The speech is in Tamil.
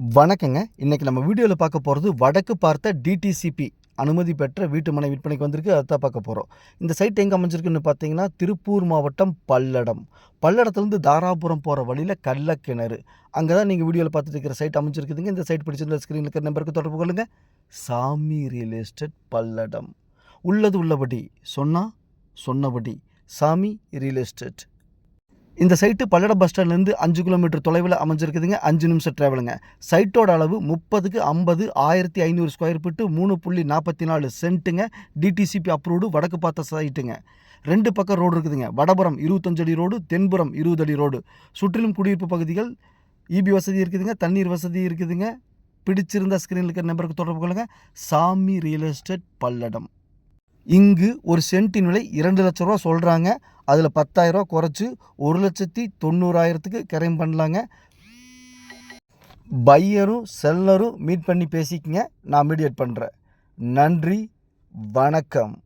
வணக்கங்க. இன்றைக்கி நம்ம வீடியோவில் பார்க்க போகிறது வடக்கு பார்த்த டிடிசிபி அனுமதி பெற்ற வீட்டு மனை விற்பனைக்கு வந்திருக்கு. அதான் பார்க்க போகிறோம் இந்த சைட் எங்கே அமைஞ்சிருக்குன்னு பார்த்தீங்கன்னா திருப்பூர் மாவட்டம் பல்லடம். பல்லடத்துலேருந்து தாராபுரம் போகிற வழியில் கள்ளக்கிணறு. அங்கே தான் நீங்கள் வீடியோவில் பார்த்துட்டு இருக்கிற சைட் அமைஞ்சிருக்குதுங்க. இந்த சைட் பிடிச்சிருந்த ஸ்க்ரீனில் இருக்கிற நம்பருக்கு தொடர்பு கொள்ளுங்க. சாமி ரியல் எஸ்டேட் பல்லடம். உள்ளது உள்ளபடி சொன்னா சொன்னபடி சாமி ரியல் எஸ்டேட் இந்த சைட்டு பல்லட பஸ் ஸ்டாண்ட்லேருந்து அஞ்சு கிலோமீட்டர் தொலைவில் அமைஞ்சிருக்குதுங்க. அஞ்சு நிமிஷம் ட்ராவலுங்க சைட்டோட அளவு முப்பதுக்கு ஐம்பது ஆயிரத்தி ஐநூறு ஸ்கொயர் ஃபீட்டு மூணு புள்ளி நாற்பத்தி நாலு சென்ட்டுங்க டிடிசிபி அப்ரூவ்டு வடக்கு பார்த்த சைட்டுங்க. ரெண்டு பக்கம் ரோடு இருக்குதுங்க. வடபுறம் இருபத்தஞ்சடி ரோடு தென்புறம் இருபது அடி ரோடு சுற்றிலும் குடியிருப்பு பகுதிகள் இபி வசதி இருக்குதுங்க. தண்ணீர் வசதி இருக்குதுங்க. பிடிச்சிருந்த ஸ்க்ரீனில் இருக்கிற நம்பருக்கு தொடர்பு கொள்ளுங்க. சாமி ரியல் எஸ்டேட் பல்லடம். இங்கு ஒரு சென்ட்டின் விலை இரண்டு லட்ச ரூபா சொல்கிறாங்க அதில் பத்தாயிரரூவா குறைச்சி ஒரு லட்சத்தி தொண்ணூறாயிரத்துக்கு கிரைம் பண்ணலாங்க. பையரும் செல்லரும் மீட் பண்ணி பேசிக்கங்க. நான் மீடியேட் பண்ணுறேன் நன்றி வணக்கம்.